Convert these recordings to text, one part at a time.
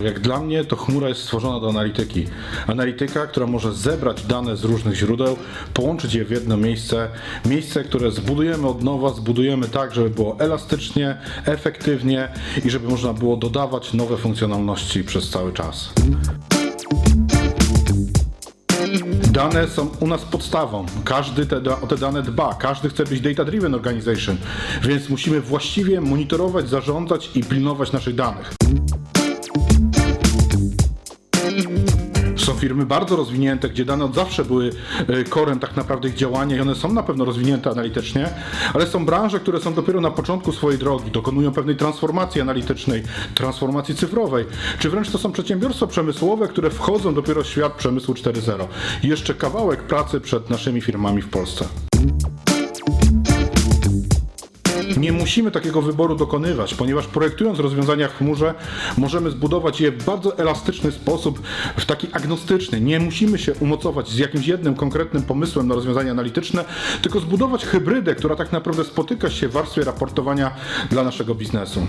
Jak dla mnie to chmura jest stworzona do analityki. Analityka, która może zebrać dane z różnych źródeł, połączyć je w jedno miejsce. Miejsce, które zbudujemy od nowa, zbudujemy tak, żeby było elastycznie, efektywnie i żeby można było dodawać nowe funkcjonalności przez cały czas. Dane są u nas podstawą. Każdy te, o te dane dba. Każdy chce być data-driven organization, więc musimy właściwie monitorować, zarządzać i pilnować naszych danych. Firmy bardzo rozwinięte, gdzie dane od zawsze były e, korem tak naprawdę ich działania i one są na pewno rozwinięte analitycznie, ale są branże, które są dopiero na początku swojej drogi, dokonują pewnej transformacji analitycznej, transformacji cyfrowej, czy wręcz to są przedsiębiorstwa przemysłowe, które wchodzą dopiero w świat przemysłu 4.0. I jeszcze kawałek pracy przed naszymi firmami w Polsce. Nie musimy takiego wyboru dokonywać, ponieważ projektując rozwiązania w chmurze, możemy zbudować je w bardzo elastyczny sposób, w taki agnostyczny. Nie musimy się umocować z jakimś jednym konkretnym pomysłem na rozwiązania analityczne, tylko zbudować hybrydę, która tak naprawdę spotyka się w warstwie raportowania dla naszego biznesu.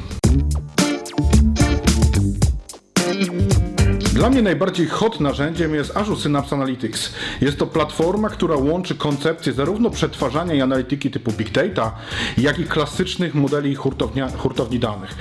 Dla mnie najbardziej hot narzędziem jest Azure Synapse Analytics. Jest to platforma, która łączy koncepcje zarówno przetwarzania i analityki typu big data, jak i klasycznych modeli hurtowni danych.